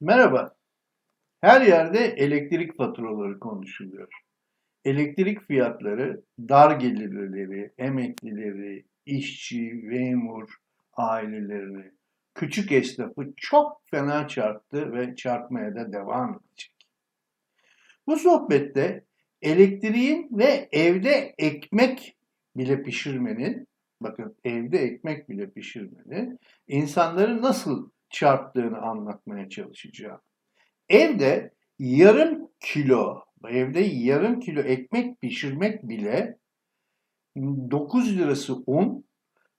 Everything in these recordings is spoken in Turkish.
Merhaba. Her yerde elektrik faturaları konuşuluyor. Elektrik fiyatları dar gelirlileri, emeklileri, işçi, memur ailelerini, küçük esnafı çok fena çarptı ve çarpmaya da devam edecek. Bu sohbette elektriğin ve evde ekmek bile pişirmenin, bakın evde ekmek bile pişirmenin insanları nasıl çarptığını anlatmaya çalışacağım. Evde yarım kilo, evde yarım kilo ekmek pişirmek bile 9 lirası un,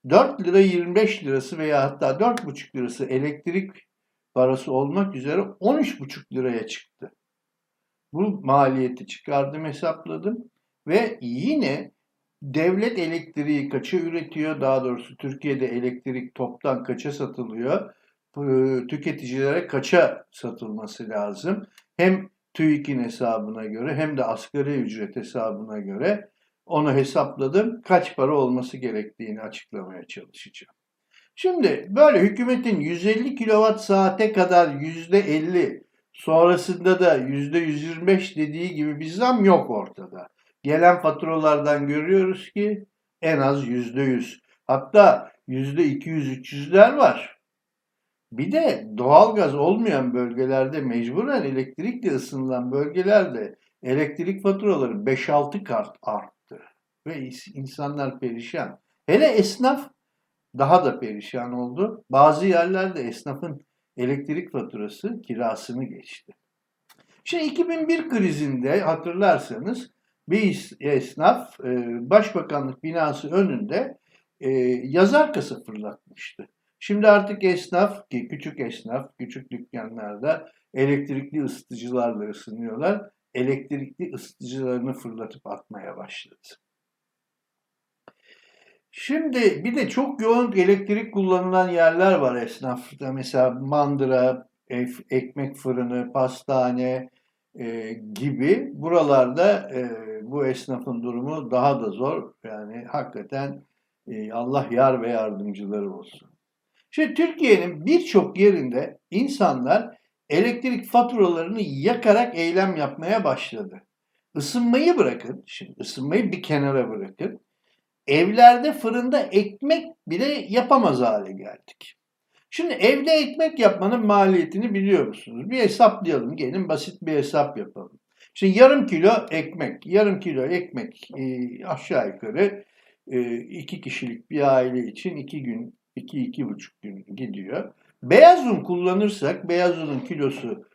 4 lira 25 lirası veya hatta 4,5 lirası elektrik parası olmak üzere 13,5 liraya çıktı. Bu maliyeti çıkardım hesapladım ve yine devlet elektriği kaça üretiyor? Daha doğrusu Türkiye'de elektrik toptan kaça satılıyor? Tüketicilere kaça satılması lazım? Hem TÜİK'in hesabına göre hem de asgari ücret hesabına göre onu hesapladım. Kaç para olması gerektiğini açıklamaya çalışacağım. Şimdi böyle hükümetin 150 kilowatt saate kadar %50 sonrasında da %125 dediği gibi bir zam yok ortada. Gelen faturalardan görüyoruz ki en az %100 hatta %200-300'ler var. Bir de doğalgaz olmayan bölgelerde mecburen elektrikle ısınılan bölgelerde elektrik faturaları 5-6 kat arttı. Ve insanlar perişan. Hele esnaf daha da perişan oldu. Bazı yerlerde esnafın elektrik faturası kirasını geçti. Şimdi 2001 krizinde hatırlarsanız bir esnaf e, Başbakanlık binası önünde e, yazar kasa fırlatmıştı. Şimdi artık esnaf ki küçük esnaf, küçük dükkanlarda elektrikli ısıtıcılarla ısınıyorlar. Elektrikli ısıtıcılarını fırlatıp atmaya başladı. Şimdi bir de çok yoğun elektrik kullanılan yerler var esnafta. Mesela mandıra, ekmek fırını, pastane e, gibi. Buralarda e, bu esnafın durumu daha da zor. Yani hakikaten e, Allah yar ve yardımcıları olsun. Şimdi Türkiye'nin birçok yerinde insanlar elektrik faturalarını yakarak eylem yapmaya başladı. Isınmayı bırakın, şimdi ısınmayı bir kenara bırakın. Evlerde fırında ekmek bile yapamaz hale geldik. Şimdi evde ekmek yapmanın maliyetini biliyor musunuz? Bir hesaplayalım. Gelin basit bir hesap yapalım. Şimdi yarım kilo ekmek, yarım kilo ekmek e, aşağı yukarı e, iki kişilik bir aile için iki gün 2-2,5 gün gidiyor. Beyaz un kullanırsak beyaz unun kilosu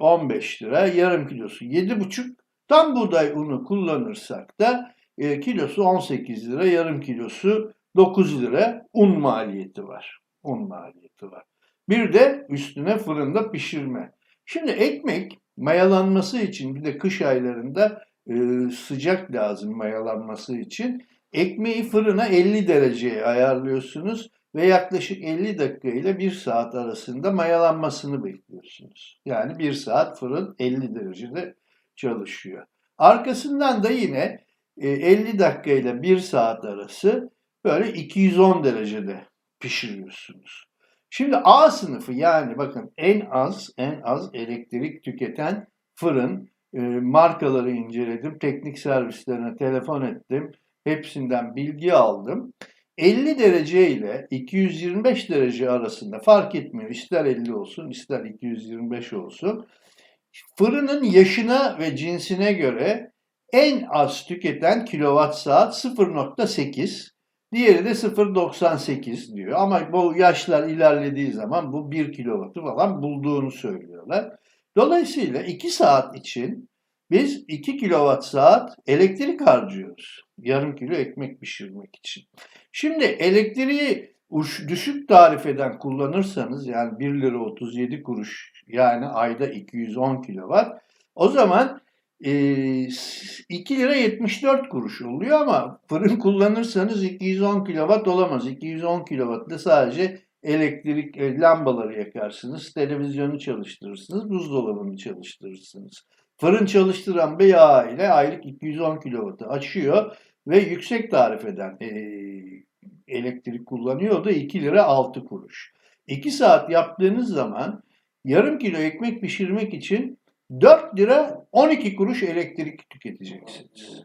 15 e, lira, yarım kilosu 7,5. Tam buğday unu kullanırsak da e, kilosu 18 lira, yarım kilosu 9 lira un maliyeti var. Un maliyeti var. Bir de üstüne fırında pişirme. Şimdi ekmek mayalanması için bir de kış aylarında e, sıcak lazım mayalanması için. Ekmeği fırına 50 dereceye ayarlıyorsunuz ve yaklaşık 50 dakika ile 1 saat arasında mayalanmasını bekliyorsunuz. Yani 1 saat fırın 50 derecede çalışıyor. Arkasından da yine 50 e, dakika ile 1 saat arası böyle 210 derecede pişiriyorsunuz. Şimdi A sınıfı yani bakın en az en az elektrik tüketen fırın e, markaları inceledim. Teknik servislerine telefon ettim. Hepsinden bilgi aldım. 50 derece ile 225 derece arasında fark etmiyor. İster 50 olsun ister 225 olsun. Fırının yaşına ve cinsine göre en az tüketen kilowatt saat 0.8. Diğeri de 0.98 diyor. Ama bu yaşlar ilerlediği zaman bu 1 kilowattı falan bulduğunu söylüyorlar. Dolayısıyla 2 saat için biz 2 kilowatt saat elektrik harcıyoruz. Yarım kilo ekmek pişirmek için. Şimdi elektriği uç, düşük tarifeden kullanırsanız yani 1 lira 37 kuruş yani ayda 210 kilowatt o zaman e, 2 lira 74 kuruş oluyor ama fırın kullanırsanız 210 kilowatt olamaz. 210 kilowattla sadece elektrik e, lambaları yakarsınız, televizyonu çalıştırırsınız, buzdolabını çalıştırırsınız. Fırın çalıştıran bir yağ ile aylık 210 kW'ı açıyor ve yüksek tarifeden e, elektrik kullanıyor da 2 lira 6 kuruş. 2 saat yaptığınız zaman yarım kilo ekmek pişirmek için 4 lira 12 kuruş elektrik tüketeceksiniz.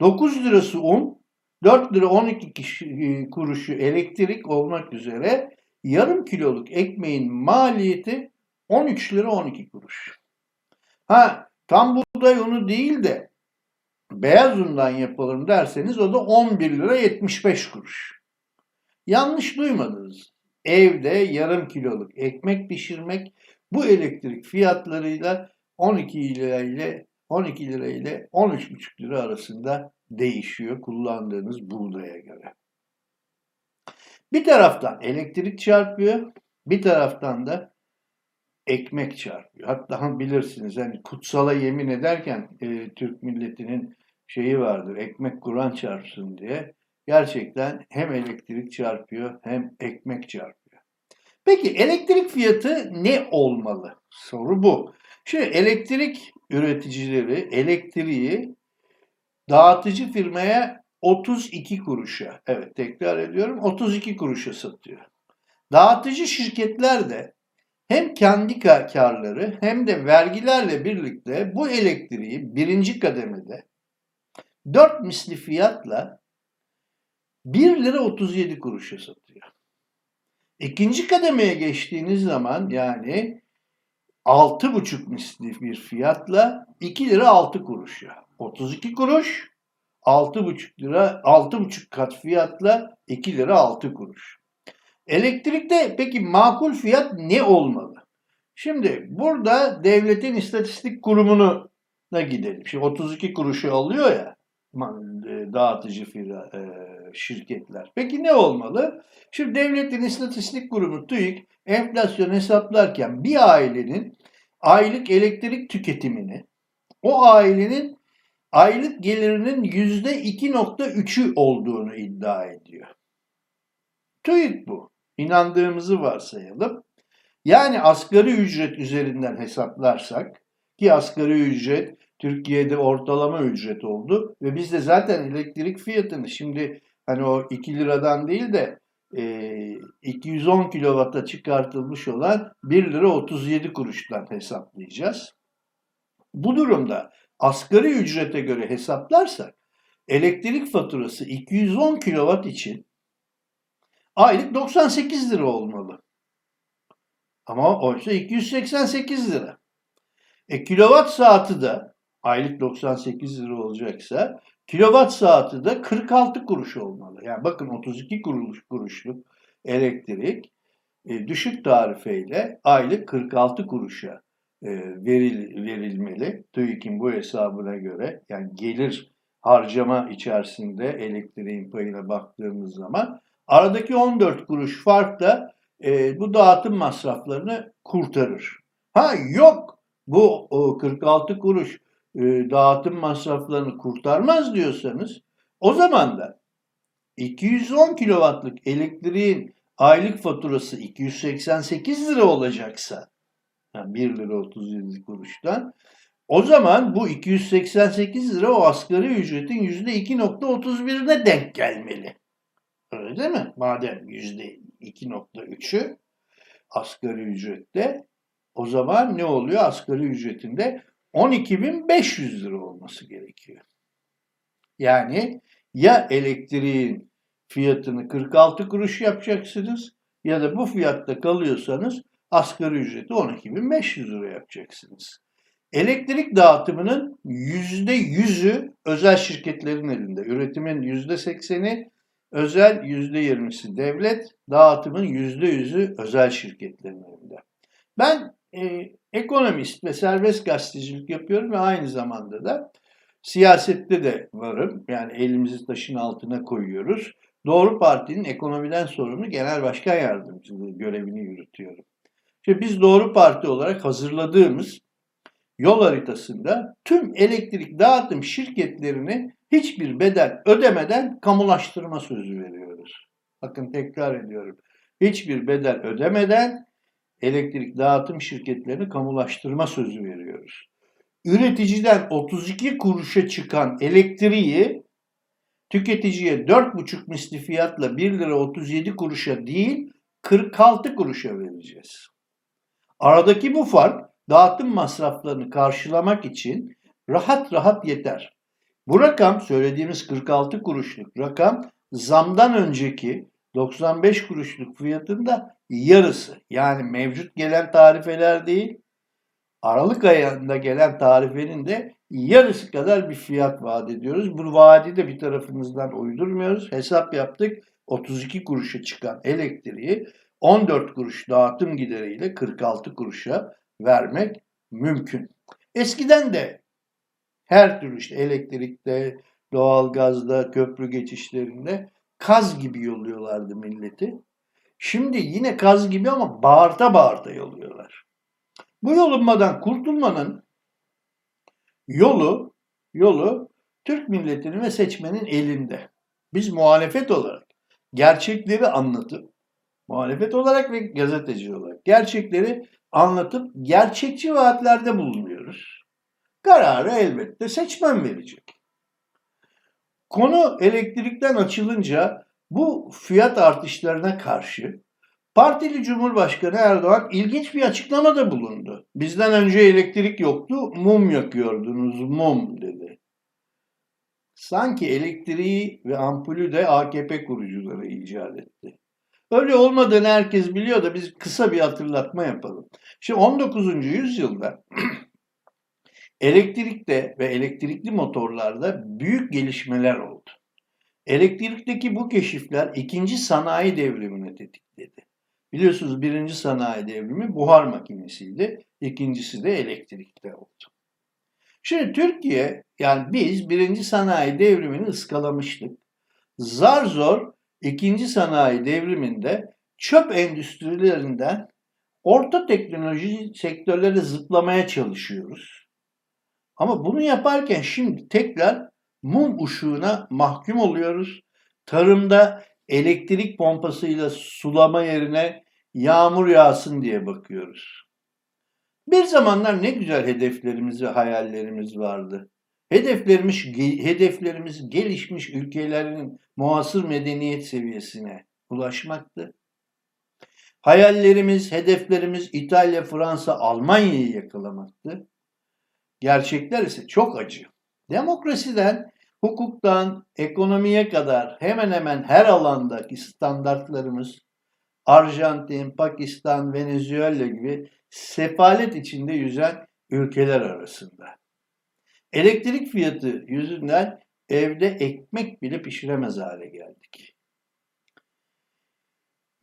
9 lirası un, 4 lira 12 kişi- kuruşu elektrik olmak üzere yarım kiloluk ekmeğin maliyeti 13 lira 12 kuruş. Ha tam buğday unu değil de beyaz undan yapalım derseniz o da 11 lira 75 kuruş. Yanlış duymadınız. Evde yarım kiloluk ekmek pişirmek bu elektrik fiyatlarıyla 12 lira ile 12 lira ile 13,5 lira arasında değişiyor kullandığınız buğdaya göre. Bir taraftan elektrik çarpıyor, bir taraftan da ekmek çarpıyor. Hatta bilirsiniz hani kutsala yemin ederken e, Türk milletinin şeyi vardır, ekmek Kur'an çarpsın diye. Gerçekten hem elektrik çarpıyor hem ekmek çarpıyor. Peki elektrik fiyatı ne olmalı? Soru bu. Şimdi elektrik üreticileri elektriği dağıtıcı firmaya 32 kuruşa, evet tekrar ediyorum 32 kuruşa satıyor. Dağıtıcı şirketler de hem kendi ka- karları hem de vergilerle birlikte bu elektriği birinci kademede 4 misli fiyatla 1 lira 37 kuruşa satıyor. İkinci kademeye geçtiğiniz zaman yani 6,5 misli bir fiyatla 2 lira 6 kuruşa. 32 kuruş 6,5 lira 6,5 kat fiyatla 2 lira 6 kuruş. Elektrikte peki makul fiyat ne olmalı? Şimdi burada devletin istatistik kurumuna gidelim. Şimdi 32 kuruşu alıyor ya e, dağıtıcı fira, e, şirketler. Peki ne olmalı? Şimdi devletin istatistik kurumu TÜİK enflasyon hesaplarken bir ailenin aylık elektrik tüketimini o ailenin aylık gelirinin %2.3'ü olduğunu iddia ediyor. TÜİK bu. İnandığımızı varsayalım. Yani asgari ücret üzerinden hesaplarsak ki asgari ücret Türkiye'de ortalama ücret oldu ve biz de zaten elektrik fiyatını şimdi hani o 2 liradan değil de e, 210 kilovata çıkartılmış olan 1 lira 37 kuruştan hesaplayacağız. Bu durumda asgari ücrete göre hesaplarsak elektrik faturası 210 kilovat için aylık 98 lira olmalı. Ama oysa 288 lira. E kilowatt saati de aylık 98 lira olacaksa kilowatt saati de 46 kuruş olmalı. Yani bakın 32 kuruş kuruşluk elektrik e, düşük tarifeyle aylık 46 kuruşa e, veril, verilmeli. TÜİK'in bu hesabına göre yani gelir harcama içerisinde elektriğin payına baktığımız zaman aradaki 14 kuruş fark da e, bu dağıtım masraflarını kurtarır. Ha yok bu o 46 kuruş e, dağıtım masraflarını kurtarmaz diyorsanız o zaman da 210 kilowattlık elektriğin aylık faturası 288 lira olacaksa yani 1 lira 37 kuruştan o zaman bu 288 lira o asgari ücretin %2.31'ine denk gelmeli. Öyle değil mi? Madem %2.3'ü asgari ücrette o zaman ne oluyor? Asgari ücretinde 12.500 lira olması gerekiyor. Yani ya elektriğin fiyatını 46 kuruş yapacaksınız ya da bu fiyatta kalıyorsanız asgari ücreti 12.500 lira yapacaksınız. Elektrik dağıtımının %100'ü özel şirketlerin elinde. Üretimin %80'i özel, %20'si devlet, dağıtımın %100'ü özel şirketlerin elinde. Ben e, ekonomist ve serbest gazetecilik yapıyorum ve aynı zamanda da siyasette de varım. Yani elimizi taşın altına koyuyoruz. Doğru Parti'nin ekonomiden sorumlu genel başkan yardımcılığı görevini yürütüyorum. Şimdi biz Doğru Parti olarak hazırladığımız yol haritasında tüm elektrik dağıtım şirketlerini hiçbir bedel ödemeden kamulaştırma sözü veriyoruz. Bakın tekrar ediyorum. Hiçbir bedel ödemeden elektrik dağıtım şirketlerini kamulaştırma sözü veriyoruz. Üreticiden 32 kuruşa çıkan elektriği tüketiciye 4,5 misli fiyatla 1 lira 37 kuruşa değil 46 kuruşa vereceğiz. Aradaki bu fark dağıtım masraflarını karşılamak için rahat rahat yeter. Bu rakam söylediğimiz 46 kuruşluk rakam zamdan önceki 95 kuruşluk fiyatında yarısı. Yani mevcut gelen tarifeler değil, Aralık ayında gelen tarifenin de yarısı kadar bir fiyat vaat ediyoruz. Bu vaadi de bir tarafımızdan uydurmuyoruz. Hesap yaptık. 32 kuruşa çıkan elektriği 14 kuruş dağıtım gideriyle 46 kuruşa vermek mümkün. Eskiden de her türlü işte elektrikte, doğalgazda, köprü geçişlerinde kaz gibi yolluyorlardı milleti. Şimdi yine kaz gibi ama bağırta bağırta yolluyorlar. Bu yolunmadan kurtulmanın yolu yolu Türk milletinin ve seçmenin elinde. Biz muhalefet olarak gerçekleri anlatıp muhalefet olarak ve gazeteci olarak gerçekleri anlatıp gerçekçi vaatlerde bulunuyoruz. Kararı elbette seçmen verecek. Konu elektrikten açılınca bu fiyat artışlarına karşı Partili Cumhurbaşkanı Erdoğan ilginç bir açıklamada bulundu. Bizden önce elektrik yoktu, mum yakıyordunuz, mum dedi. Sanki elektriği ve ampulü de AKP kurucuları icat etti. Öyle olmadığını herkes biliyor da biz kısa bir hatırlatma yapalım. Şimdi 19. yüzyılda elektrikte ve elektrikli motorlarda büyük gelişmeler oldu. Elektrikteki bu keşifler ikinci sanayi devrimini tetikledi. Biliyorsunuz birinci sanayi devrimi buhar makinesiydi. İkincisi de elektrikte oldu. Şimdi Türkiye yani biz birinci sanayi devrimini ıskalamıştık. Zar zor ikinci sanayi devriminde çöp endüstrilerinden orta teknoloji sektörlere zıplamaya çalışıyoruz. Ama bunu yaparken şimdi tekrar mum ışığına mahkum oluyoruz. Tarımda elektrik pompasıyla sulama yerine yağmur yağsın diye bakıyoruz. Bir zamanlar ne güzel hedeflerimiz ve hayallerimiz vardı. Hedeflerimiz, hedeflerimiz gelişmiş ülkelerin muasır medeniyet seviyesine ulaşmaktı. Hayallerimiz, hedeflerimiz İtalya, Fransa, Almanya'yı yakalamaktı. Gerçekler ise çok acı. Demokrasiden, hukuktan, ekonomiye kadar hemen hemen her alandaki standartlarımız Arjantin, Pakistan, Venezuela gibi sefalet içinde yüzen ülkeler arasında. Elektrik fiyatı yüzünden evde ekmek bile pişiremez hale geldik.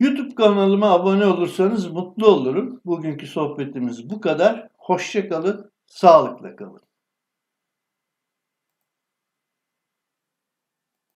YouTube kanalıma abone olursanız mutlu olurum. Bugünkü sohbetimiz bu kadar. Hoşçakalın, sağlıkla kalın.